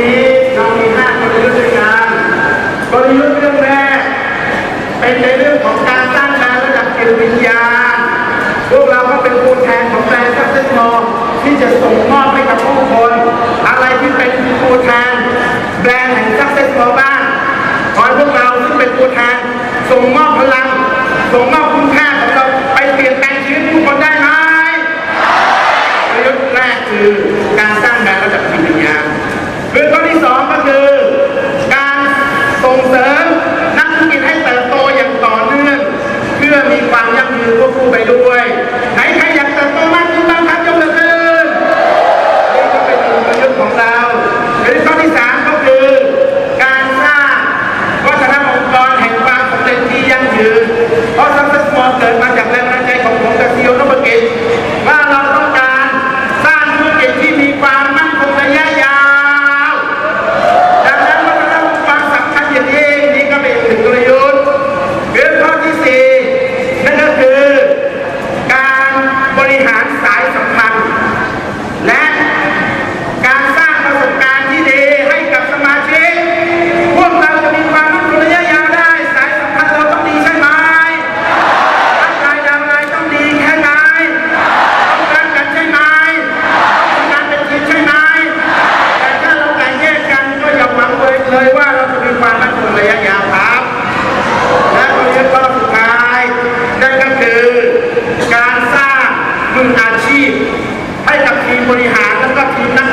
นี้เรามีห้ากลยุทธ์ด้กันกลยุทธ์เรื่องแรก เป็นในเรื่องของการสร้างงานระดับจิตวิญญาณพวกเราก็เป็นตัวแทนของแบรนด์ซัพเซนมอที่จะส่งมอบให้กับผู้คน อะไรที่เป็นตัวแทนแบรนด์แห่งซัพเซนมอบ้างขอใพวกเราที่เป็นตัวแทนส่งมอบพลังส่งมอบ ให้กับทีมบริหารและก็ทีมนัก